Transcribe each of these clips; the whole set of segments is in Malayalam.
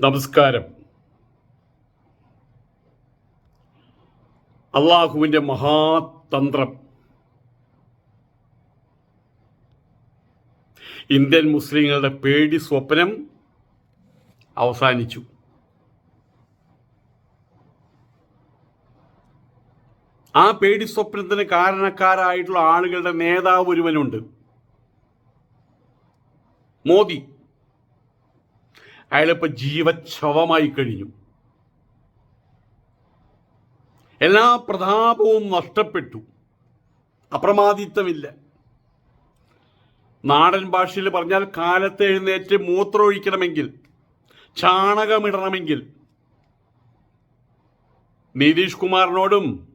നമസ്കാരം. അള്ളാഹുവിന്റെ മഹാതന്ത്രം. ഇന്ത്യൻ മുസ്ലിങ്ങളുടെ പേടി സ്വപ്നം അവസാനിച്ചു. ആ പേടി സ്വപ്നത്തിന് കാരണക്കാരായിട്ടുള്ള ആളുകളുടെ നേതാവ് ഒരുവനുണ്ട്. മോദി. അയാളിപ്പോൾ ജീവച്ഛവമായി കഴിഞ്ഞു. എല്ലാ പ്രതാപവും നഷ്ടപ്പെട്ടു. അപ്രമാദിത്വമില്ല. നാടൻ ഭാഷയിൽ പറഞ്ഞാൽ കാലത്ത് എഴുന്നേറ്റ് മൂത്രമൊഴിക്കണമെങ്കിൽ ചാണകമിടണമെങ്കിൽ. നിതീഷ് കുമാറിനോടും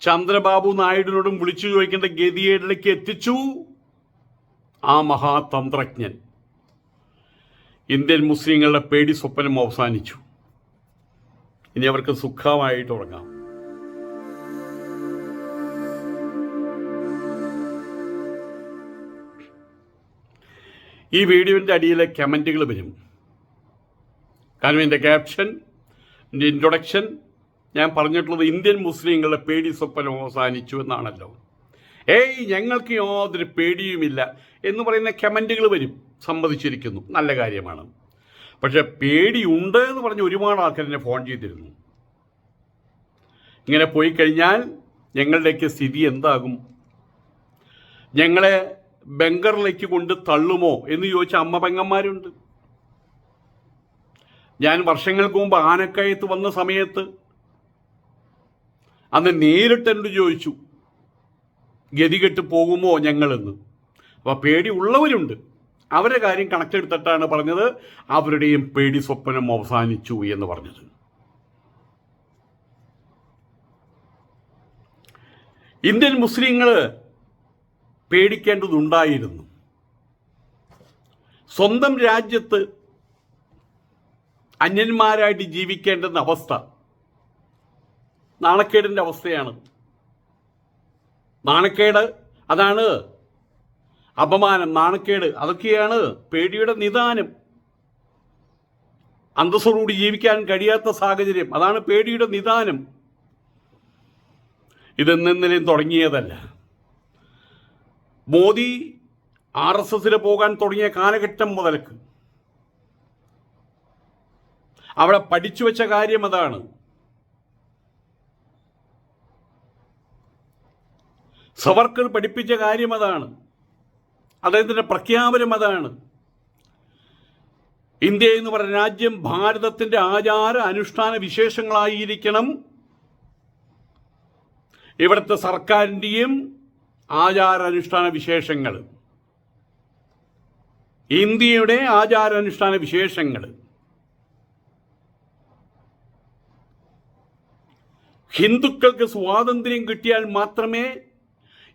ചന്ദ്രബാബു നായിഡുവിനോടും വിളിച്ചു ചോദിക്കേണ്ട ഗതിയേടിലേക്ക് എത്തിച്ചു ആ മഹാതന്ത്രജ്ഞൻ. ഇന്ത്യൻ മുസ്ലിങ്ങളുടെ പേടി സ്വപ്നം അവസാനിച്ചു. ഇനി അവർക്ക് സുഖമായിട്ട് ഉറങ്ങാം. ഈ വീഡിയോന്റെ അടിയിലെ കമന്റുകൾ വരും. കാരണം എന്റെ ക്യാപ്ഷൻ എന്റെ ഇൻട്രൊഡക്ഷൻ ഞാൻ പറഞ്ഞിട്ടുള്ളത് ഇന്ത്യൻ മുസ്ലിങ്ങളുടെ പേടി സ്വപ്നം അവസാനിച്ചു എന്നാണല്ലോ. ഏയ് ഞങ്ങൾക്ക് യാതൊരു പേടിയുമില്ല. എന്ന് പറയുന്ന കമന്റുകൾ വരും. സമ്മതിച്ചിരിക്കുന്നു. നല്ല കാര്യമാണ്. പക്ഷെ പേടിയുണ്ട് എന്ന് പറഞ്ഞ് ഒരുപാട് ആൾക്കാർ എന്നെ ഫോൺ ചെയ്തിരുന്നു. ഇങ്ങനെ പോയി കഴിഞ്ഞാൽ ഞങ്ങളുടെയൊക്കെ സ്ഥിതി എന്താകും? ഞങ്ങളെ ബംഗറിലേക്ക് കൊണ്ട് തള്ളുമോ എന്ന് ചോദിച്ച അമ്മ പെങ്ങന്മാരുണ്ട്. ഞാൻ വർഷങ്ങൾക്ക് മുമ്പ് ആനക്കയത്ത് വന്ന സമയത്ത് അന്ന് നേരിട്ട് എന്നോട് ചോദിച്ചു? ഗതികെട്ട് പോകുമോ ഞങ്ങളെന്ന്? അപ്പോൾ പേടി ഉള്ളവരുണ്ട്. അവരുടെ കാര്യം കണക്കെടുത്തിട്ടാണ് പറഞ്ഞത്. അവരുടെയും പേടി സ്വപ്നം അവസാനിച്ചു എന്ന് പറഞ്ഞത്. ഇന്ത്യൻ മുസ്ലിങ്ങൾ പേടിക്കേണ്ടതുണ്ടായിരുന്നു. സ്വന്തം രാജ്യത്ത് അന്യന്മാരായിട്ട് ജീവിക്കേണ്ടുന്ന അവസ്ഥ നാണക്കേടിന്റെ അവസ്ഥയാണ്. നാണക്കേട് അതാണ് അപമാനം നാണക്കേട് അതൊക്കെയാണ് പേടിയുടെ നിദാനം. അന്തസ്സോടുകൂടി ജീവിക്കാൻ കഴിയാത്ത സാഹചര്യം അതാണ് പേടിയുടെ നിദാനം. ഇതെന്നെന്നിലും തുടങ്ങിയതല്ല. മോദി ആർ എസ് എസിൽ പോകാൻ തുടങ്ങിയ കാലഘട്ടം മുതൽക്ക് അവിടെ പഠിച്ചു വെച്ച കാര്യം അതാണ്. സവർക്കർ പഠിപ്പിച്ച കാര്യം അതാണ്. അദ്ദേഹത്തിന്റെ പ്രഖ്യാപനം അതാണ്. ഇന്ത്യ എന്ന് പറയുന്ന രാജ്യം ഭാരതത്തിന്റെ ആചാര അനുഷ്ഠാന വിശേഷങ്ങളായിരിക്കണം. ഇവിടുത്തെ സർക്കാരിന്റെയും ആചാരാനുഷ്ഠാന വിശേഷങ്ങൾ. ഇന്ത്യയുടെ ആചാരാനുഷ്ഠാന വിശേഷങ്ങൾ. ഹിന്ദുക്കൾക്ക് സ്വാതന്ത്ര്യം കിട്ടിയാൽ മാത്രമേ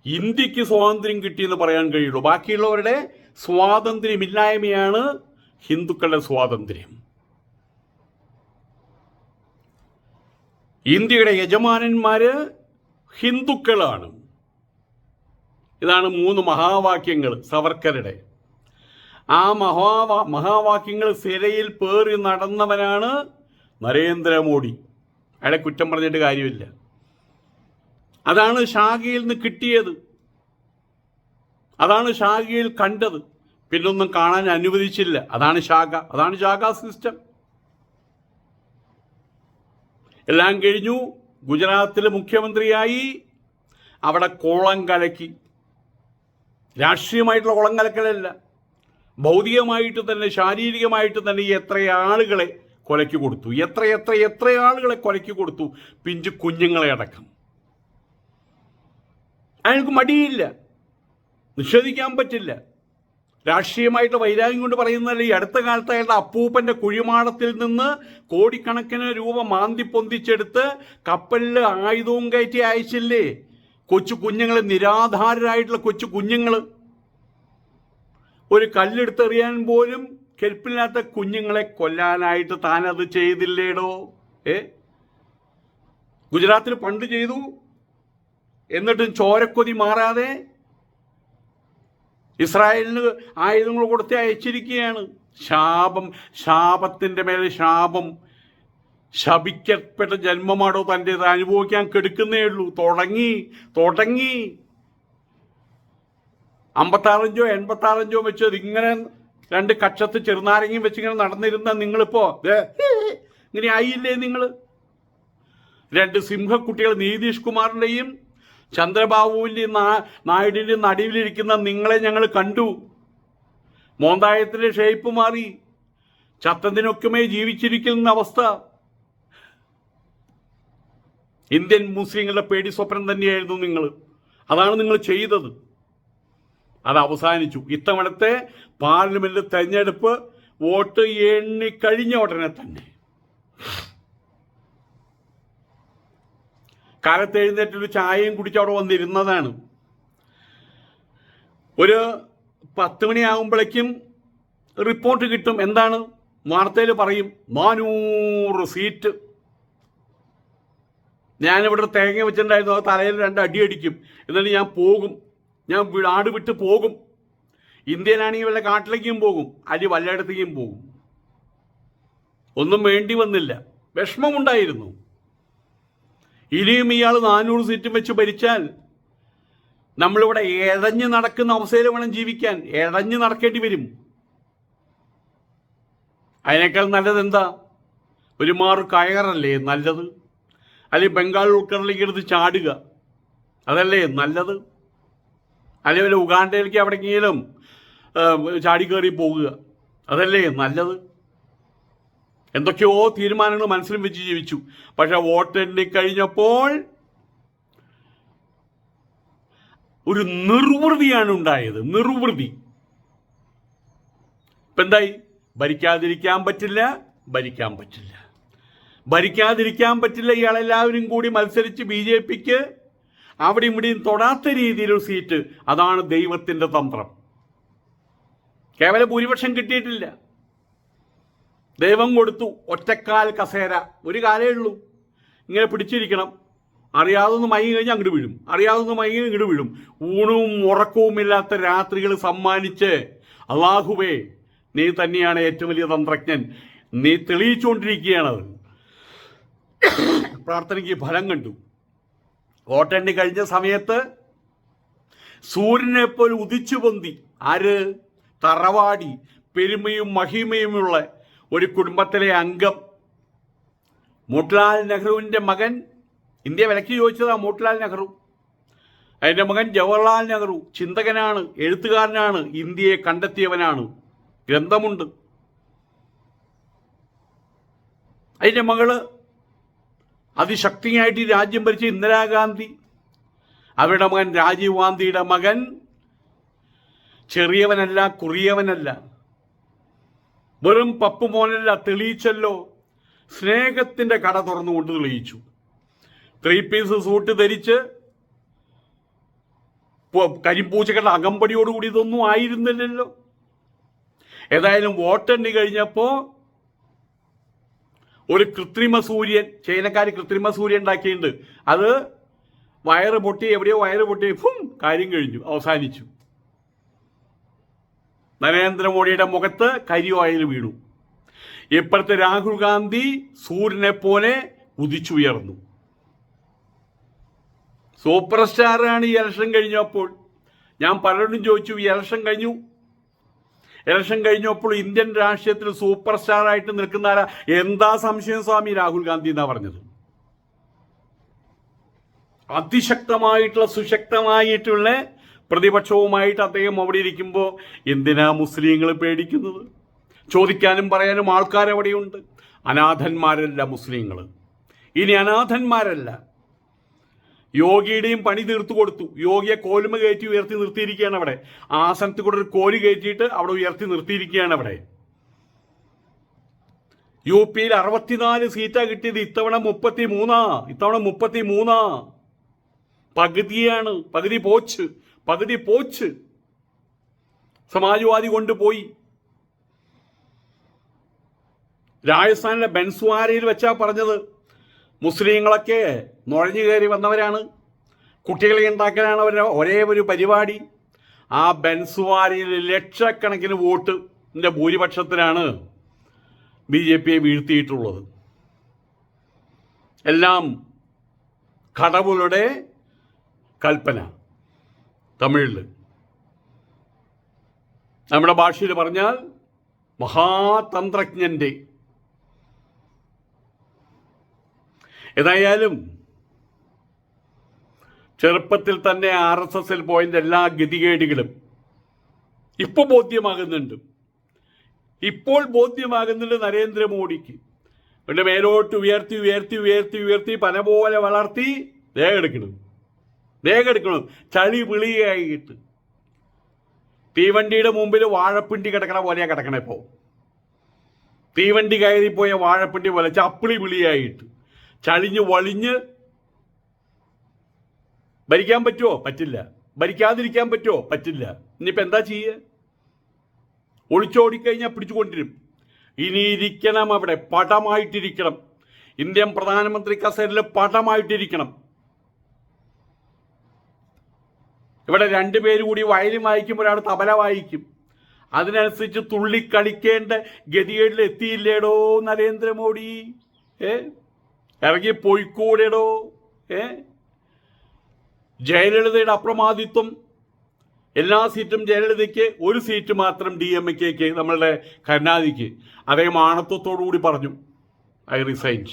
ഇന്ത്യയ്ക്ക് സ്വാതന്ത്ര്യം കിട്ടിയെന്ന് പറയാൻ കഴിയുള്ളൂ. ബാക്കിയുള്ളവരുടെ സ്വാതന്ത്ര്യമില്ലായ്മയാണ് ഹിന്ദുക്കളുടെ സ്വാതന്ത്ര്യം. ഇന്ത്യയുടെ യജമാനന്മാര് ഹിന്ദുക്കളാണ്. ഇതാണ് മൂന്ന് മഹാവാക്യങ്ങൾ സവർക്കരുടെ. ആ മഹാവാ മഹാവാക്യങ്ങൾ സിരയിൽ പേറി നടന്നവനാണ് നരേന്ദ്രമോദി. അയാളെ കുറ്റം പറഞ്ഞിട്ട് കാര്യമില്ല. അതാണ് ഷാഗിയിൽ നിന്ന് കിട്ടിയത്. അതാണ് ഷാഗിയിൽ കണ്ടത്. പിന്നൊന്നും കാണാൻ അനുവദിച്ചില്ല. അതാണ് ശാഖ അതാണ് ശാഖ സിസ്റ്റം. എല്ലാം കഴിഞ്ഞു. ഗുജറാത്തിലെ മുഖ്യമന്ത്രിയായി. അവിടെ കോളം കലക്കി. രാഷ്ട്രീയമായിട്ടുള്ള കുളം കലക്കലല്ല. ഭൗതികമായിട്ട് തന്നെ ശാരീരികമായിട്ട് തന്നെ എത്ര ആളുകളെ കൊലക്കി കൊടുത്തു. എത്ര എത്ര എത്ര ആളുകളെ കൊലക്കി കൊടുത്തു. പിഞ്ചു കുഞ്ഞുങ്ങളെ അടക്കം. അയാൾക്ക് മടിയില്ല. നിഷേധിക്കാൻ പറ്റില്ല. രാഷ്ട്രീയമായിട്ട് വൈരാഗ്യം കൊണ്ട് പറയുന്നതല്ല ഈ അടുത്ത കാലത്ത് അയാളുടെ അപ്പൂപ്പന്റെ കുഴിമാടത്തിൽ നിന്ന് കോടിക്കണക്കിന് രൂപ മാന്തി പൊന്തിച്ചെടുത്ത് കപ്പലിൽ ആയുധവും കയറ്റി അയച്ചില്ലേ? കൊച്ചു കുഞ്ഞുങ്ങൾ നിരാധാരരായിട്ടുള്ള കൊച്ചു കുഞ്ഞുങ്ങൾ ഒരു കല്ലെടുത്തെറിയാൻ പോലും കെൽപ്പില്ലാത്ത കുഞ്ഞുങ്ങളെ കൊല്ലാനായിട്ട് താനത് ചെയ്തില്ലേടോ? ഏ? ഗുജറാത്തിൽ പണ്ട് ചെയ്തു. എന്നിട്ടും ചോരക്കൊതി മാറാതെ ഇസ്രായേലിന് ആയുധങ്ങൾ കൊടുത്ത് അയച്ചിരിക്കുകയാണ്. ശാപം ശാപത്തിന്റെ മേലെ ശാപം. ശപിക്കപ്പെട്ട ജന്മമാണോ തന്റേത് അനുഭവിക്കാൻ കെടുക്കുന്നേ ഉള്ളൂ. തുടങ്ങി തുടങ്ങി. അമ്പത്താറഞ്ചോ എൺപത്താറഞ്ചോ വെച്ച് ഇങ്ങനെ രണ്ട് കക്ഷത്ത് ചെറുനാരങ്ങയും വെച്ച് ഇങ്ങനെ നടന്നിരുന്ന നിങ്ങളിപ്പോ ഇങ്ങനെ ആയില്ലേ നിങ്ങൾ? രണ്ട് സിംഹക്കുട്ടികൾ നീതീഷ് കുമാറിന്റെയും ചന്ദ്രബാബുവിന്റെയും നാ- നായിഡുവിന്റെയും നടുവിലിരിക്കുന്ന നിങ്ങളെ ഞങ്ങൾ കണ്ടു. മോന്തായത്തിന്റെ ഷേപ്പ് മാറി. ചത്തതിനൊക്കുമേ ജീവിച്ചിരിക്കുന്ന അവസ്ഥ. ഇന്ത്യൻ മുസ്ലിങ്ങളുടെ പേടി സ്വപ്നം തന്നെയായിരുന്നു നിങ്ങൾ. അതാണ് നിങ്ങൾ ചെയ്തത്. അത് അവസാനിച്ചു. ഇത്തവണത്തെ പാർലമെന്റ് തെരഞ്ഞെടുപ്പ് വോട്ട് എണ്ണി കഴിഞ്ഞ ഉടനെ തന്നെ. കാലത്ത് ഒരു ചായയും കുടിച്ച് അവിടെ വന്നിരുന്നതാണ്. ഒരു പത്ത് മണിയാകുമ്പോഴേക്കും റിപ്പോർട്ട് കിട്ടും. എന്താണ്? വാർത്തയിൽ പറയും നാനൂറ് സീറ്റ്. ഞാനിവിടെ തേങ്ങ വെച്ചിട്ടുണ്ടായിരുന്നു തലയിൽ രണ്ട് അടി അടിക്കും. എന്നിട്ട് ഞാൻ പോകും. ഞാൻ ആട് വിട്ട് പോകും. ഇന്ത്യയിലാണെങ്കിൽ വല്ല കാട്ടിലേക്കും പോകും. അല്ലെ വല്ലയിടത്തേക്കും പോകും. ഒന്നും വേണ്ടി വന്നില്ല. വിഷമമുണ്ടായിരുന്നു. ഇനിയും ഇയാൾ നാനൂറ് സീറ്റും വെച്ച് ഭരിച്ചാൽ നമ്മളിവിടെ ഇഴഞ്ഞ് നടക്കുന്ന അവസ്ഥയിൽ വേണം ജീവിക്കാൻ. ഇഴഞ്ഞ് നടക്കേണ്ടി വരും. അതിനേക്കാൾ നല്ലത് എന്താ? ഒരു മാറ് കയറല്ലേ നല്ലത്? അല്ലെങ്കിൽ ബംഗാൾ ഉൾക്കടലിലേക്ക് എടുത്ത് ചാടുക. അതല്ലേ നല്ലത്? അല്ലെങ്കിൽ വല്ല ഉഗാണ്ടയിലേക്ക് എവിടെയെങ്കിലും ചാടി കയറി പോകുക അതല്ലേ നല്ലത്? എന്തൊക്കെയോ തീരുമാനങ്ങൾ മനസ്സിലും വെച്ച് ജീവിച്ചു. പക്ഷെ വോട്ടെണ്ണി കഴിഞ്ഞപ്പോൾ ഒരു നിർവൃതിയാണ് ഉണ്ടായത്. നിർവൃതി. ഇപ്പൊ എന്തായി? ഭരിക്കാതിരിക്കാൻ പറ്റില്ല ഭരിക്കാൻ പറ്റില്ല. ഭരിക്കാതിരിക്കാൻ പറ്റില്ല ഇയാളെല്ലാവരും കൂടി മത്സരിച്ച് ബി ജെ പിക്ക് അവിടെ ഇവിടെയും തൊടാത്ത രീതിയിലൊരു സീറ്റ്. അതാണ് ദൈവത്തിന്റെ തന്ത്രം. കേവല ഭൂരിപക്ഷം കിട്ടിയിട്ടില്ല. ദൈവം കൊടുത്തു ഒറ്റക്കാൽ കസേര. ഒരു കാലേ ഉള്ളൂ. ഇങ്ങനെ പിടിച്ചിരിക്കണം. അറിയാതൊന്ന് മയങ്ങി കഴിഞ്ഞാൽ അങ്ങോട്ട് വീഴും. അറിയാതൊന്ന് മയങ്ങി ഇങ്ങോട്ട് വീഴും. ഊണവും ഉറക്കവും ഇല്ലാത്ത രാത്രികൾ സമ്മാനിച്ച് അള്ളാഹുവേ നീ തന്നെയാണ് ഏറ്റവും വലിയ തന്ത്രജ്ഞൻ. നീ തെളിയിച്ചുകൊണ്ടിരിക്കുകയാണത് പ്രാർത്ഥനയ്ക്ക് ഫലം കണ്ടു. വോട്ടെണ്ണി കഴിഞ്ഞ സമയത്ത് സൂര്യനെപ്പോലെ ഉദിച്ചു പൊന്തി ആര്? തറവാടി. പെരുമയും മഹിമയുമുള്ള ഒരു കുടുംബത്തിലെ അംഗം. മോട്ടിലാൽ നെഹ്റുവിന്റെ മകൻ. ഇന്ത്യ വിലക്ക് ചോദിച്ചതാണ് മോട്ടിലാൽ നെഹ്റു. അതിന്റെ മകൻ ജവഹർലാൽ നെഹ്റു ചിന്തകനാണ് എഴുത്തുകാരനാണ് ഇന്ത്യയെ കണ്ടെത്തിയവനാണ്. ഗ്രന്ഥമുണ്ട്. അതിന്റെ മകൾ അതിശക്തിയായിട്ട് രാജ്യം ഭരിച്ച ഇന്ദിരാഗാന്ധി. അവരുടെ മകൻ രാജീവ് ഗാന്ധിയുടെ മകൻ. ചെറിയവനല്ല കുറിയവനല്ല. വെറും പപ്പു മോനല്ല തെളിയിച്ചല്ലോ. സ്നേഹത്തിന്റെ കട തുറന്നുകൊണ്ട് തെളിയിച്ചു. ത്രീ പീസ് സൂട്ട് ധരിച്ച് കരിമ്പൂച്ചകളുടെ അകമ്പടിയോടുകൂടി ഇതൊന്നും ആയിരുന്നില്ലല്ലോ. ഏതായാലും വോട്ടെണ്ണി കഴിഞ്ഞപ്പോ ഒരു കൃത്രിമ സൂര്യൻ ചൈനക്കാർ കൃത്രിമ സൂര്യൻ ഉണ്ടാക്കിയിട്ടുണ്ട്. അത് വയറ് പൊട്ടി എവിടെയോ വയറ് പൊട്ടി ഫും കാര്യം കഴിഞ്ഞു അവസാനിച്ചു. നരേന്ദ്രമോദിയുടെ മുഖത്ത് കരിവായിൽ വീണു. ഇപ്പോഴത്തെ രാഹുൽ ഗാന്ധി സൂര്യനെ പോലെ ഉദിച്ചുയർന്നു. സൂപ്പർ സ്റ്റാറാണ് ഈ ഇലക്ഷൻ കഴിഞ്ഞപ്പോൾ. ഞാൻ പലരും ചോദിച്ചു ഈ ഇലക്ഷൻ കഴിഞ്ഞു? ഇലക്ഷൻ കഴിഞ്ഞപ്പോൾ ഇന്ത്യൻ രാഷ്ട്രീയത്തിൽ സൂപ്പർ സ്റ്റാറായിട്ട് നിൽക്കുന്ന ആരാ എന്താ സംശയം സ്വാമി? രാഹുൽ ഗാന്ധി എന്നാ പറഞ്ഞത്. അതിശക്തമായിട്ടുള്ള സുശക്തമായിട്ടുള്ള പ്രതിപക്ഷവുമായിട്ട് അദ്ദേഹം അവിടെ ഇരിക്കുമ്പോൾ എന്തിനാ മുസ്ലിങ്ങൾ പേടിക്കുന്നത്? ചോദിക്കാനും പറയാനും ആൾക്കാരവിടെയുണ്ട് അനാഥന്മാരല്ല മുസ്ലിങ്ങൾ ഇനി അനാഥന്മാരല്ല. യോഗിയുടെയും പണി തീർത്തു കൊടുത്തു. യോഗിയെ കോലുമ കയറ്റി ഉയർത്തി നിർത്തിയിരിക്കുകയാണ് അവിടെ. ആസനത്തിൽ കൂടെ ഒരു കോൽ കയറ്റിയിട്ട് അവിടെ ഉയർത്തി നിർത്തിയിരിക്കുകയാണ് അവിടെ. യു പിയിൽ അറുപത്തിനാല് സീറ്റാ കിട്ടിയത് ഇത്തവണ മുപ്പത്തി മൂന്നാ ഇത്തവണ മുപ്പത്തി മൂന്നാ പകുതിയാണ്. പകുതി പോച്ച്. പകുതി പോച്ച് സമാജ്വാദി കൊണ്ടുപോയി. രാജസ്ഥാനിലെ ബൻസ്വാരയിൽ വെച്ചാ പറഞ്ഞത് മുസ്ലിങ്ങളൊക്കെ നുഴഞ്ഞു കയറി വന്നവരാണ്. കുട്ടികളെ ഉണ്ടാക്കാനാണ് അവരുടെ ഒരേ ഒരു പരിപാടി. ആ ബൻസ്വാരയിൽ ലക്ഷക്കണക്കിന് വോട്ട് ഭൂരിപക്ഷത്തിലാണ് ബി ജെ പിയെ വീഴ്ത്തിയിട്ടുള്ളത്. എല്ലാം കടവുകളുടെ കൽപ്പന. തമിഴിൽ നമ്മുടെ ഭാഷയിൽ പറഞ്ഞാൽ മഹാതന്ത്രജ്ഞന്റെ ഏതായാലും ചെറുപ്പത്തിൽ തന്നെ ആർ എസ് എസിൽ പോയതിന്റെ എല്ലാ ഗതികേടുകളും ഇപ്പോൾ ബോധ്യമാകുന്നുണ്ട്. ഇപ്പോൾ ബോധ്യമാകുന്നുണ്ട് നരേന്ദ്രമോദിക്ക്. ഇവിടെ മേലോട്ട് ഉയർത്തി ഉയർത്തി ഉയർത്തി ഉയർത്തി പന പോലെ വളർത്തി ദേഹം എടുക്കണം. വേഗം എടുക്കണം. ചളി വിളിയായിട്ട്. തീവണ്ടിയുടെ മുമ്പിൽ വാഴപ്പിണ്ടി കിടക്കണ പോലെയാണ് കിടക്കണേ ഇപ്പോൾ തീവണ്ടി കയറിപ്പോയ വാഴപ്പിണ്ടി പോലെ ചപ്പിളി വിളിയായിട്ട്. ചളിഞ്ഞ് വളിഞ്ഞ് ഭരിക്കാൻ പറ്റുമോ പറ്റില്ല. ഭരിക്കാതിരിക്കാൻ പറ്റുമോ പറ്റില്ല. ഇനിയിപ്പോൾ എന്താ ചെയ്യുക ഒളിച്ചോടിക്കഴിഞ്ഞാൽ പിടിച്ചുകൊണ്ടിരും. ഇനി ഇരിക്കണം അവിടെ. പടമായിട്ടിരിക്കണം. ഇന്ത്യൻ പ്രധാനമന്ത്രി കസേരയിൽ പടമായിട്ടിരിക്കണം. ഇവിടെ രണ്ടുപേര് കൂടി വയലിൻ വായിക്കും ഒരാൾ തബല വായിക്കും. അതിനനുസരിച്ച് തുള്ളിക്കളിക്കേണ്ട ഗതികേടിൽ എത്തിയില്ലേടോ നരേന്ദ്രമോദി? ഏ? ഇറങ്ങി പോയിക്കൂടെടോ? ഏ? ജയലളിതയുടെ അപ്രമാദിത്വം. എല്ലാ സീറ്റും ജയലളിതയ്ക്ക് ഒരു സീറ്റ് മാത്രം ഡി എം എക്ക് നമ്മളുടെ കരുണാനിധിക്ക്. അദ്ദേഹം ആണത്വത്തോടു കൂടി പറഞ്ഞു. I resign.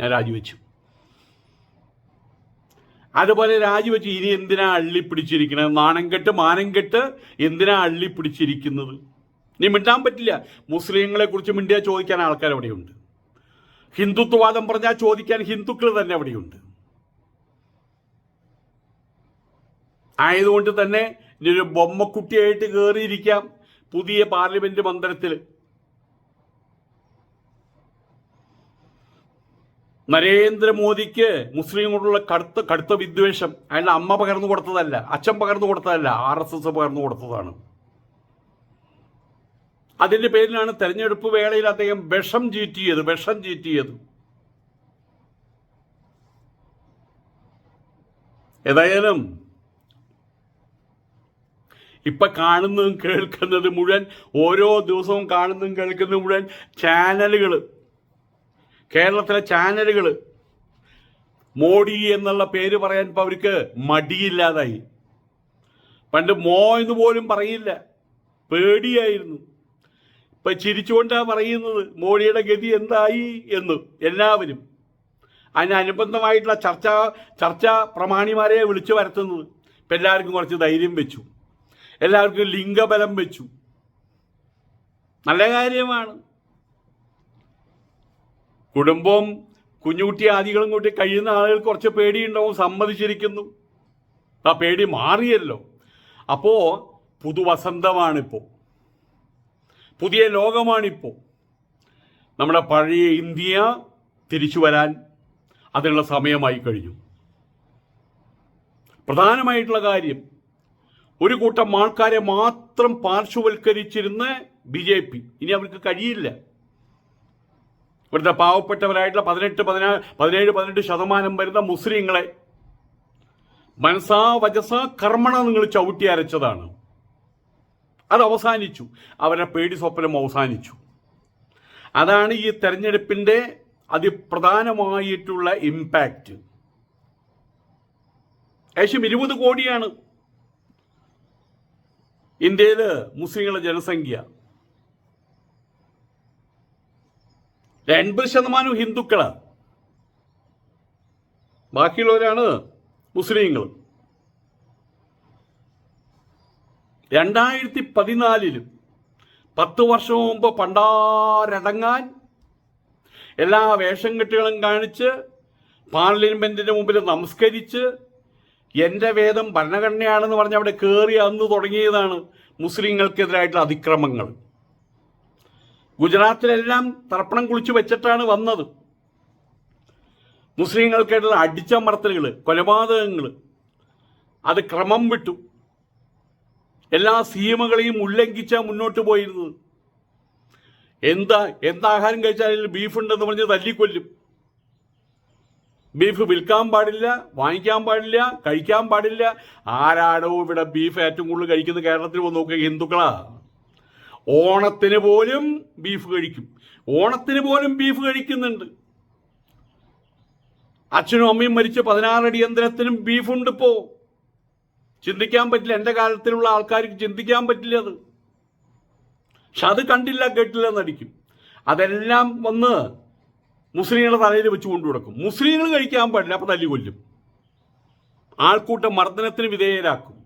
ഞാൻ രാജിവെച്ചു. അതുപോലെ രാജിവെച്ച് ഇനി എന്തിനാ അള്ളി പിടിച്ചിരിക്കുന്നത് നാണം കെട്ട് മാനം കെട്ട് എന്തിനാ അള്ളി പിടിച്ചിരിക്കുന്നത്? ഇനി മിണ്ടാൻ പറ്റില്ല. മുസ്ലിങ്ങളെ കുറിച്ച് മിണ്ടിയാൽ ചോദിക്കാൻ ആൾക്കാർ അവിടെയുണ്ട്. ഹിന്ദുത്വവാദം പറഞ്ഞാൽ ചോദിക്കാൻ ഹിന്ദുക്കൾ തന്നെ അവിടെയുണ്ട്. ആയതുകൊണ്ട് തന്നെ ഇനി ഒരു ബൊമ്മക്കുട്ടിയായിട്ട് കയറിയിരിക്കാം പുതിയ പാർലമെന്റ് മന്ദിരത്തിൽ നരേന്ദ്രമോദിക്ക് മുസ്ലിങ്ങളോടുള്ള കടുത്ത കടുത്ത വിദ്വേഷം അയാളുടെ അമ്മ പകർന്നു കൊടുത്തതല്ല അച്ഛൻ പകർന്നു കൊടുത്തതല്ല ആർ എസ് എസ് പകർന്നു കൊടുത്തതാണ്. അതിന്റെ പേരിലാണ് തെരഞ്ഞെടുപ്പ് വേളയിൽ അദ്ദേഹം വിഷം ചീറ്റിയത് വിഷം ചീറ്റിയത്. ഏതായാലും ഇപ്പൊ കാണുന്നതും കേൾക്കുന്നത് മുഴുവൻ ഓരോ ദിവസവും കാണുന്നതും കേൾക്കുന്നതും മുഴുവൻ ചാനലുകൾ കേരളത്തിലെ ചാനലുകൾ മോഡി എന്നുള്ള പേര് പറയാൻ ഇപ്പം അവർക്ക് മടിയില്ലാതായി. പണ്ട് മോ എന്ന് പോലും പറയില്ല. പേടിയായിരുന്നു. ഇപ്പം ചിരിച്ചുകൊണ്ടാണ് പറയുന്നത് മോഡിയുടെ ഗതി എന്തായി എന്ന് എല്ലാവരും. അതിനനുബന്ധമായിട്ടുള്ള ചർച്ച ചർച്ചാ പ്രമാണിമാരെ വിളിച്ചു വരുത്തുന്നത്. ഇപ്പം എല്ലാവർക്കും കുറച്ച് ധൈര്യം വെച്ചു. എല്ലാവർക്കും ലിംഗബലം വെച്ചു. നല്ല കാര്യമാണ്. കുടുംബവും കുഞ്ഞുകുട്ടി ആദികളും കൂട്ടി കഴിയുന്ന ആളുകൾ കുറച്ച് പേടിയുണ്ടാവും സമ്മതിച്ചിരിക്കുന്നു. ആ പേടി മാറിയല്ലോ. അപ്പോ പുതുവസന്തമാണിപ്പോൾ പുതിയ ലോകമാണിപ്പോൾ നമ്മുടെ പഴയ ഇന്ത്യ തിരിച്ചു വരാൻ അതിനുള്ള സമയമായി കഴിഞ്ഞു. പ്രധാനമായിട്ടുള്ള കാര്യം ഒരു കൂട്ടം ആൾക്കാരെ മാത്രം പാർശ്വവൽക്കരിച്ചിരുന്ന ബി ജെ പി. ഇനി അവർക്ക് കഴിയില്ല. ഇവിടുത്തെ പാവപ്പെട്ടവരായിട്ടുള്ള പതിനെട്ട് പതിനാ പതിനേഴ് പതിനെട്ട് ശതമാനം വരുന്ന മുസ്ലിങ്ങളെ മനസാ വജസ കർമ്മണ നിങ്ങൾ ചവിട്ടി അരച്ചതാണ്. അത് അവസാനിച്ചു. അവരുടെ പേടി സ്വപ്നം അവസാനിച്ചു. അതാണ് ഈ തെരഞ്ഞെടുപ്പിന്റെ അതിപ്രധാനമായിട്ടുള്ള ഇമ്പാക്റ്റ് ഏകദേശം ഇരുപത് കോടിയാണ് ഇന്ത്യയിൽ മുസ്ലിങ്ങളുടെ ജനസംഖ്യ. എൺപത് ശതമാനം ഹിന്ദുക്കളാണ്. ബാക്കിയുള്ളവരാണ് മുസ്ലിങ്ങൾ. രണ്ടായിരത്തി പതിനാലിലും പത്ത് വർഷം മുമ്പ് പണ്ടാരടങ്ങാൻ എല്ലാ വേഷം കെട്ടുകളും കാണിച്ച് പാർലമെന്റിന്റെ മുമ്പിൽ നമസ്കരിച്ച് എന്റെ വേദം ഭരണഘടനയാണെന്ന് പറഞ്ഞ് അവിടെ കയറി അന്ന് തുടങ്ങിയതാണ് മുസ്ലിങ്ങൾക്കെതിരായിട്ടുള്ള അതിക്രമങ്ങൾ. ഗുജറാത്തിലെല്ലാം തർപ്പണം കുളിച്ചു വെച്ചിട്ടാണ് വന്നത്. മുസ്ലിങ്ങൾക്കായിട്ടുള്ള അടിച്ചമർത്തലുകൾ കൊലപാതകങ്ങൾ അത് ക്രമം വിട്ടു. എല്ലാ സീമകളെയും ഉല്ലംഘിച്ച മുന്നോട്ട് പോയിരുന്നത്. എന്താ എന്താഹാരം കഴിച്ചാലും ബീഫ് ഉണ്ടെന്ന് പറഞ്ഞ് തല്ലിക്കൊല്ലും. ബീഫ് വിൽക്കാൻ പാടില്ല വാങ്ങിക്കാൻ പാടില്ല കഴിക്കാൻ പാടില്ല. ആരാടോ ഇവിടെ ബീഫ് ഏറ്റവും കൂടുതൽ കഴിക്കുന്നത് കേരളത്തിൽ വന്ന് നോക്കുക ഹിന്ദുക്കളാ. ഓണത്തിന് പോലും ബീഫ് കഴിക്കും. ഓണത്തിന് പോലും ബീഫ് കഴിക്കുന്നുണ്ട്. അച്ഛനും അമ്മയും മരിച്ച പതിനാറടി യന്ത്രത്തിനും ബീഫുണ്ട് ഇപ്പോ ചിന്തിക്കാൻ പറ്റില്ല എന്റെ കാലത്തിലുള്ള ആൾക്കാർക്ക് ചിന്തിക്കാൻ പറ്റില്ല അത്. പക്ഷെ അത് കണ്ടില്ല കേട്ടില്ല എന്നടിക്കും. അതെല്ലാം വന്ന് മുസ്ലിങ്ങളുടെ തലയിൽ വെച്ച് കൊണ്ടു കൊടുക്കും മുസ്ലിങ്ങൾ കഴിക്കാൻ പാടില്ല അപ്പം തല്ലി കൊല്ലും. ആൾക്കൂട്ടം മർദ്ദനത്തിന് വിധേയരാക്കും.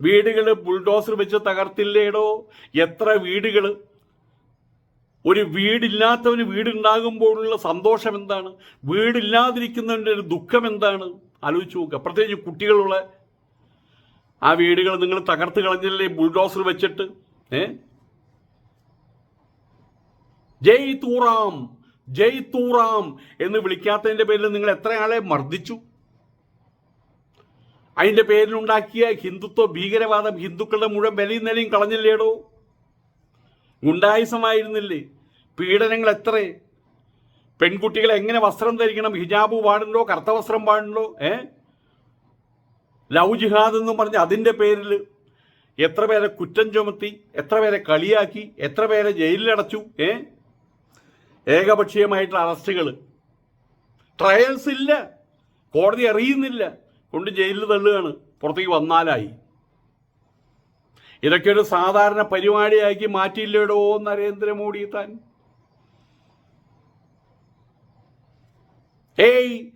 വീടുകൾ ബുൾഡോസർ വെച്ച് തകർത്തില്ലേടോ? എത്ര വീടുകൾ ഒരു വീടില്ലാത്തവന് വീടുണ്ടാകുമ്പോഴുള്ള സന്തോഷം എന്താണ്? വീടില്ലാതിരിക്കുന്നവന്റെ ഒരു ദുഃഖം എന്താണ്? ആലോചിച്ച് നോക്കുക. പ്രത്യേകിച്ച് കുട്ടികളുള്ള ആ വീടുകൾ നിങ്ങൾ തകർത്ത് കളഞ്ഞില്ലേ ബുൾഡോസർ വെച്ചിട്ട്? ഏ? ജയ് തൂറാം ജയ് തൂറാം എന്ന് വിളിക്കാത്തതിന്റെ പേരിൽ നിങ്ങൾ എത്ര ആളെ മർദ്ദിച്ചു? അതിന്റെ പേരിലുണ്ടാക്കിയ ഹിന്ദുത്വ ഭീകരവാദം ഹിന്ദുക്കളുടെ മുഴുവൻ വലിയ നിലയും കളഞ്ഞില്ലേടോ? ഗുണ്ടായുസമായിരുന്നില്ലേ? പീഡനങ്ങൾ എത്ര പെൺകുട്ടികളെ എങ്ങനെ വസ്ത്രം ധരിക്കണം? ഹിജാബ് പാടുണ്ടോ? കറുത്ത വസ്ത്രം പാടുണ്ടോ? ഏ? ലവ് ജിഹാദ് എന്നും പറഞ്ഞ് അതിന്റെ പേരിൽ എത്ര പേരെ കുറ്റം ചുമത്തി എത്ര പേരെ കളിയാക്കി എത്ര പേരെ ജയിലിലടച്ചു ഏ? ഏകപക്ഷീയമായിട്ടുള്ള അറസ്റ്റുകൾ ട്രയൽസ് ഇല്ല. കോടതി അറിയുന്നില്ല കൊണ്ട് ജയിലിൽ തള്ളുകയാണ്. പുറത്തേക്ക് വന്നാലായി. ഇതൊക്കെ ഒരു സാധാരണ പരിപാടിയാക്കി മാറ്റിയില്ലേടോ നരേന്ദ്രമോദി താൻ? ഏയ്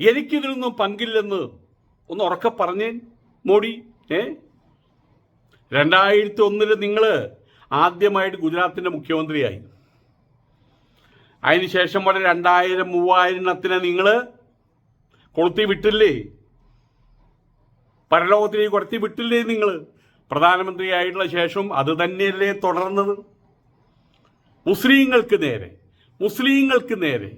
എനിക്കിതിലൊന്നും പങ്കില്ലെന്ന് ഒന്ന് ഉറക്കെ പറഞ്ഞേ മോഡി. ഏ? രണ്ടായിരത്തി ഒന്നിൽ നിങ്ങൾ ആദ്യമായിട്ട് ഗുജറാത്തിന്റെ മുഖ്യമന്ത്രിയായി. അതിനുശേഷം പോലെ രണ്ടായിരം മൂവായിരത്തിനെ നിങ്ങൾ കൊളുത്തി വിട്ടില്ലേ? പരലോകത്തിലേക്ക് കൊളുത്തി വിട്ടില്ലേ നിങ്ങൾ പ്രധാനമന്ത്രിയായിട്ടുള്ള ശേഷം അത് തന്നെയല്ലേ തുടർന്നത്? മുസ്ലിങ്ങൾക്ക് നേരെ മുസ്ലിങ്ങൾക്ക് നേരെ.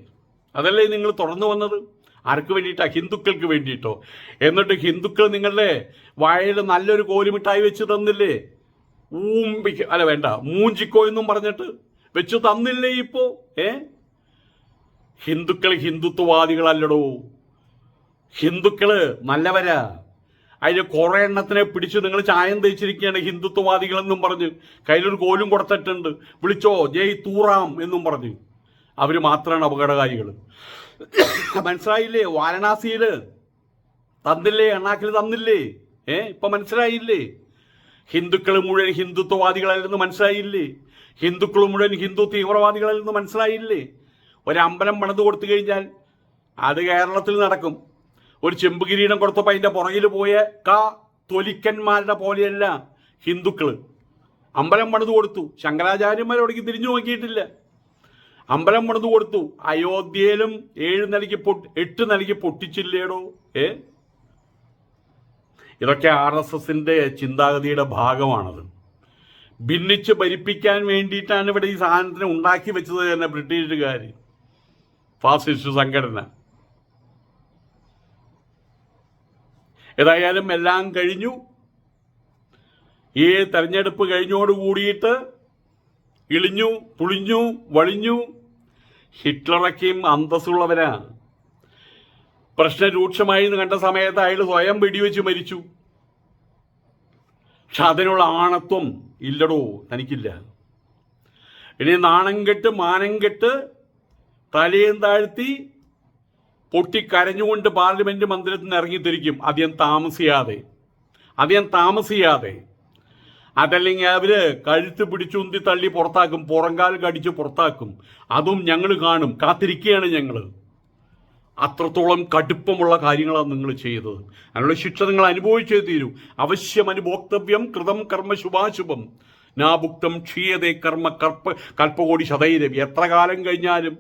അതല്ലേ നിങ്ങൾ തുടർന്നു വന്നത്? ആർക്ക് വേണ്ടിയിട്ടാ? ഹിന്ദുക്കൾക്ക് വേണ്ടിയിട്ടോ? എന്നിട്ട് ഹിന്ദുക്കൾ നിങ്ങളുടെ വായിൽ നല്ലൊരു കോലുമിട്ടായി വെച്ച് തന്നില്ലേ? ഊമ്പി അല്ല വേണ്ട. മൂഞ്ചിക്കോ എന്നും പറഞ്ഞിട്ട് വെച്ച് തന്നില്ലേ ഇപ്പോ? ഏ? ഹിന്ദുക്കൾ ഹിന്ദുത്വവാദികളല്ലടോ. ഹിന്ദുക്കൾ നല്ലവരാ അതിൽ കുറെ എണ്ണത്തിനെ പിടിച്ച് നിങ്ങൾ ചായം തേച്ചിരിക്കുകയാണ് ഹിന്ദുത്വവാദികളെന്നും പറഞ്ഞ്. കയ്യിലൊരു കോലും കൊടുത്തിട്ടുണ്ട്. വിളിച്ചോ ജയ് തൂറാം എന്നും പറഞ്ഞ്. അവർ മാത്രമാണ് അപകടകാരികൾ മനസ്സിലായില്ലേ? വാരണാസിയിൽ തന്നില്ലേ? എണ്ണാക്കിൽ തന്നില്ലേ? ഏ? ഇപ്പൊ മനസ്സിലായില്ലേ? ഹിന്ദുക്കൾ മുഴുവൻ ഹിന്ദുത്വവാദികളല്ലെന്ന് മനസ്സിലായില്ലേ? ഹിന്ദുക്കൾ മുഴുവൻ ഹിന്ദു തീവ്രവാദികളല്ലെന്ന് മനസ്സിലായില്ലേ? ഒരമ്പലം പണിത് കൊടുത്തു കഴിഞ്ഞാൽ അത് കേരളത്തിൽ നടക്കും. ഒരു ചെമ്പ് കിരീടം കൊടുത്തപ്പോൾ അതിന്റെ പുറകിൽ പോയ കാ തൊലിക്കന്മാരുടെ പോലെയല്ല ഹിന്ദുക്കൾ അമ്പലം പണിത് കൊടുത്തു. ശങ്കരാചാര്യന്മാരോടേക്ക് തിരിഞ്ഞു നോക്കിയിട്ടില്ല. അമ്പലം പണിത് കൊടുത്തു. അയോധ്യയിലും ഏഴ് നിലയ്ക്ക് പൊട്ടി എട്ട് നിലയ്ക്ക് പൊട്ടിച്ചില്ലേടോ? ഏ? ഇതൊക്കെ ആർ എസ് എസിന്റെ ചിന്താഗതിയുടെ ഭാഗമാണത്. ഭിന്നിച്ച് ഭരിപ്പിക്കാൻ വേണ്ടിയിട്ടാണ് ഇവിടെ ഈ സാധനത്തിനെ ഉണ്ടാക്കി വെച്ചത് തന്നെ ബ്രിട്ടീഷുകാർ ഫാസിസ്റ്റ് സംഘടന. ഏതായാലും എല്ലാം കഴിഞ്ഞു. ഈ തെരഞ്ഞെടുപ്പ് കഴിഞ്ഞോട് കൂടിയിട്ട് ഇളിഞ്ഞു പുളിഞ്ഞു വളിഞ്ഞു. ഹിറ്റ്ലറൊക്കെയും അന്തസ്സുള്ളവരാ. പ്രശ്നം രൂക്ഷമായി എന്ന് കണ്ട സമയത്ത് അയാൾ സ്വയം വെടിവെച്ച് മരിച്ചു. പക്ഷെ അതിനുള്ള ആണത്വം ഇല്ലടോ തനിക്കില്ല. ഇനി നാണം കെട്ട് മാനം കെട്ട് തലയും താഴ്ത്തി പൊട്ടിക്കരഞ്ഞുകൊണ്ട് പാർലമെന്റ് മന്ദിരത്തിൽ നിന്ന് ഇറങ്ങിത്തിരിക്കും അധികം താമസിയാതെ. അധികം താമസിയാതെ. അതല്ലെങ്കിൽ അവർ കഴുത്ത് പിടിച്ചുന്തി തള്ളി പുറത്താക്കും പുറങ്കാൽ കടിച്ച് പുറത്താക്കും. അതും ഞങ്ങൾ കാണും. കാത്തിരിക്കുകയാണ് ഞങ്ങൾ അത്രത്തോളം കടുപ്പമുള്ള കാര്യങ്ങളാണ് നിങ്ങൾ ചെയ്തത്. അതിനുള്ള ശിക്ഷ നിങ്ങൾ അനുഭവിച്ചേ തീരൂ. അവശ്യം അനുഭോക്തവ്യം കൃതം കർമ്മ ശുഭാശുഭം. നാഭുക്തം ക്ഷീയതേ കർമ്മ കർപ്പ കൽപ്പകോടി ശതൈരവി എത്ര കാലം കഴിഞ്ഞാലും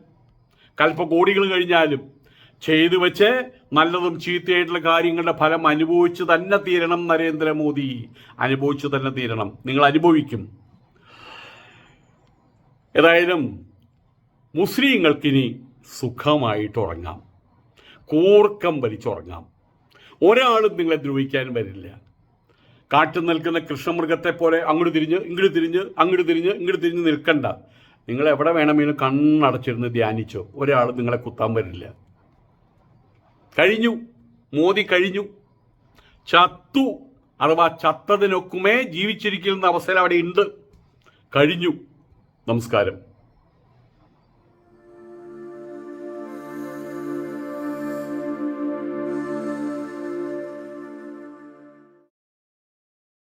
കൽപ്പകോടികൾ കഴിഞ്ഞാലും ചെയ്തു വെച്ച് നല്ലതും ചീത്തയായിട്ടുള്ള കാര്യങ്ങളുടെ ഫലം അനുഭവിച്ച് തന്നെ തീരണം നരേന്ദ്രമോദി അനുഭവിച്ചു തന്നെ തീരണം. നിങ്ങൾ അനുഭവിക്കും. ഏതായാലും മുസ്ലിങ്ങൾക്കിനി സുഖമായിട്ട് ഉറങ്ങാം. കൂർക്കം വലിച്ചുറങ്ങാം ഒരാളും നിങ്ങളെ ദ്രോഹിക്കാൻ വരില്ല. കാട്ടിൽ നിൽക്കുന്ന കൃഷ്ണമൃഗത്തെ പോലെ അങ്ങോട്ട് തിരിഞ്ഞ് ഇങ്ങോട്ട് തിരിഞ്ഞ് അങ്ങോട്ട് തിരിഞ്ഞ് ഇങ്ങോട്ട് തിരിഞ്ഞ് നിൽക്കണ്ട. നിങ്ങൾ എവിടെ വേണമെങ്കിലും കണ്ണടച്ചിരുന്ന് ധ്യാനിച്ചോ. ഒരാളും നിങ്ങളെ കുത്താൻ വരില്ല. കഴിഞ്ഞു. മോദി കഴിഞ്ഞു. ചത്തു. അഥവാ ചത്തതിനൊക്കുമേ ജീവിച്ചിരിക്കുന്ന അവസരം അവിടെ ഉണ്ട്. കഴിഞ്ഞു. നമസ്കാരം.